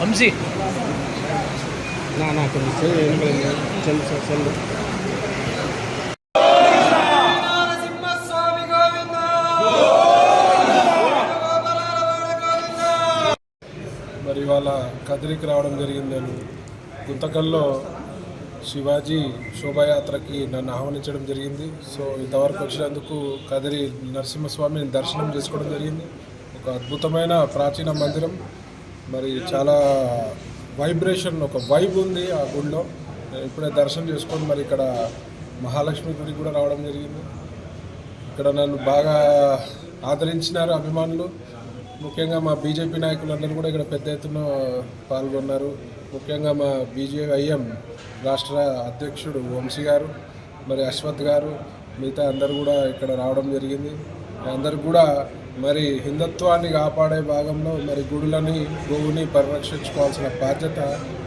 వంశీ. నా నా కొంచెం చెల్లు చెల్లు మరి ఇవాళ కదిరికి రావడం జరిగిందని గుంతకల్లో శివాజీ శోభాయాత్రకి నన్ను ఆహ్వానించడం జరిగింది. సో ఇంతవరకు వచ్చినందుకు కదిరి నరసింహస్వామిని దర్శనం చేసుకోవడం జరిగింది. ఒక అద్భుతమైన ప్రాచీన మందిరం. మరి చాలా వైబ్రేషన్ ఒక వైబ్ ఉంది ఆ గుడిలో. ఇప్పుడే దర్శనం చేసుకొని మరి ఇక్కడ మహాలక్ష్మి గుడికి కూడా రావడం జరిగింది. ఇక్కడ నన్ను బాగా ఆదరించినారు అభిమానులు. ముఖ్యంగా మా బీజేపీ నాయకులందరూ కూడా ఇక్కడ పెద్ద ఎత్తున పాల్గొన్నారు. ముఖ్యంగా మా బీజేఐఎం రాష్ట్ర అధ్యక్షుడు వంశీ గారు మరి అశ్వత్ గారు మిగతా అందరూ కూడా ఇక్కడ రావడం జరిగింది. అందరు కూడా మరి హిందుత్వాన్ని కాపాడే భాగంలో మరి గుడులని గోవుని పరిరక్షించుకోవాల్సిన బాధ్యత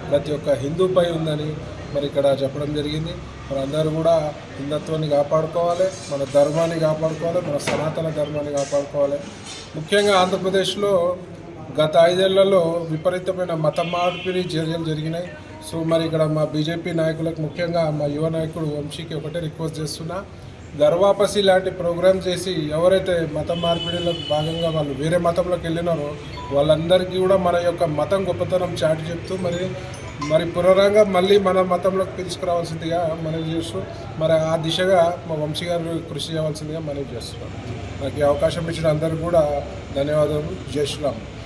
ప్రతి ఒక్క హిందూపై ఉందని మరి ఇక్కడ చెప్పడం జరిగింది. మరి అందరూ కూడా హిందుత్వాన్ని కాపాడుకోవాలి మన ధర్మాన్ని కాపాడుకోవాలి మన సనాతన ధర్మాన్ని కాపాడుకోవాలి. ముఖ్యంగా ఆంధ్రప్రదేశ్లో గత ఐదేళ్ళలో విపరీతమైన మత మార్పిడి చర్యలు జరిగినాయి. సో మరి ఇక్కడ మా బీజేపీ నాయకులకు ముఖ్యంగా మా యువ నాయకుడు వంశీకి ఒకటే రిక్వెస్ట్ చేస్తున్నా గర్వాపసి లాంటి ప్రోగ్రామ్ చేసి ఎవరైతే మత మార్పిడిలకు భాగంగా వాళ్ళు వేరే మతంలోకి వెళ్ళినారో వాళ్ళందరికీ కూడా మన యొక్క మతం గొప్పతనం చాటి చెప్తూ మరి మరి పునరంగా మళ్ళీ మన మతంలోకి తీసుకురావాల్సిందిగా మనవి చేస్తూ మరి ఆ దిశగా మా వంశీ గారు కృషి చేయవలసిందిగా మనవి చేస్తున్నాం. నాకు ఈ అవకాశం ఇచ్చిన అందరూ కూడా ధన్యవాదాలు. జై శ్రీరామ్.